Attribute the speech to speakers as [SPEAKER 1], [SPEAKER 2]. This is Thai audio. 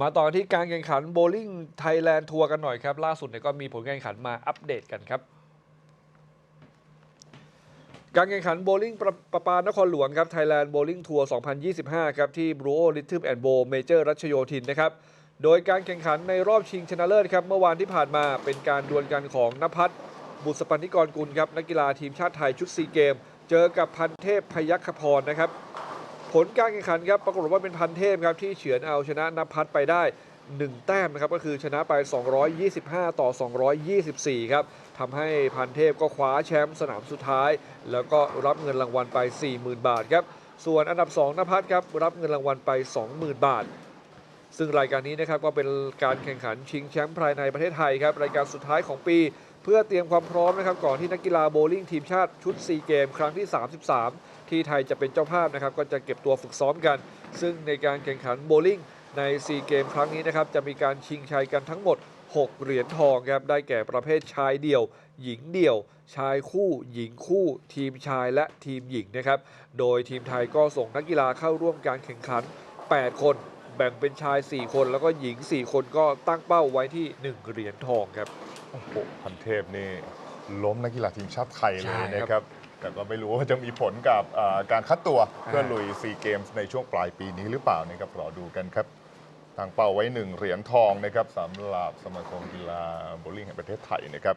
[SPEAKER 1] มาต่อที่การแข่งขันโบลิ่งไทยแลนด์ทัวร์กันหน่อยครับ ล่าสุดเนี่ยก็มีผลการแข่งขันมาอัปเดตกันครับ การแข่งขันโบลิ่งประประปานครหลวงครับไทยแลนด์โบลิ่งทัวร์ 2025 ครับ ที่บรูโอลิทึมแอนด์โบเมเจอร์รัชโยธินนะครับ โดยการแข่งขันในรอบชิงชนะเลิศครับ เมื่อวานที่ผ่านมาเป็นการดวลกันของนภัสบุษปันธิกรกุลครับนักกีฬาทีมชาติไทยชุดซีเกม เจอกับพันเทพพยัคฆพรนะครับ ผลการแข่งขันครับปรากฏว่าเป็นพันเทพครับที่เฉือนเอาชนะนภัสไปได้ 1 แต้มนะครับก็คือชนะไป 225 ต่อ 224 ครับทำให้พันเทพก็คว้าแชมป์สนามสุดท้าย แล้วก็รับเงินรางวัลไป 40,000 บาทครับส่วนอันดับ 2นภัสครับรับเงินรางวัลไป 20,000 บาท ซึ่งรายการนี้นะครับก็เป็นการแข่งขันชิงแชมป์ภายในประเทศไทยครับรายการสุดท้ายของปี เพื่อเตรียมความพร้อมนะครับก่อนที่นักกีฬาโบลิ่งทีมชาติชุดซีเกมครั้งที่ 33 ที่ไทยจะเป็นเจ้าภาพนะครับก็จะเก็บตัวฝึกซ้อมกัน ซึ่งในการแข่งขันโบลิ่งในซีเกมครั้งนี้นะครับจะมีการชิงชัยกันทั้งหมด 6 เหรียญทองครับได้แก่ประเภทชายเดี่ยว หญิงเดี่ยว ชายคู่ หญิงคู่ ทีมชายและทีมหญิงนะครับโดยทีมไทยก็ส่งนักกีฬาเข้าร่วมการแข่งขัน 8 คนแบ่งเป็นชาย 4 คน แล้วก็หญิง 4 คนก็ตั้งเป้าไว้ที่ 1 เหรียญทองครับ
[SPEAKER 2] โอ้โหพันเทพนี่ล้มนักกีฬาทีมชาติไทยเลย
[SPEAKER 1] ใช่ครับ
[SPEAKER 2] นะครับแต่ก็ไม่รู้ว่าจะมีผลกับเอ่อการคัดตัวเพื่อลุยซีเกมส์ในช่วงปลายปีนี้หรือเปล่านะครับรอดูกันครับทางเป้าไว้หนึ่งเหรียญทองนะครับสำหรับสมาคมกีฬาโบว์ลิ่งแห่งประเทศไทยนะครับ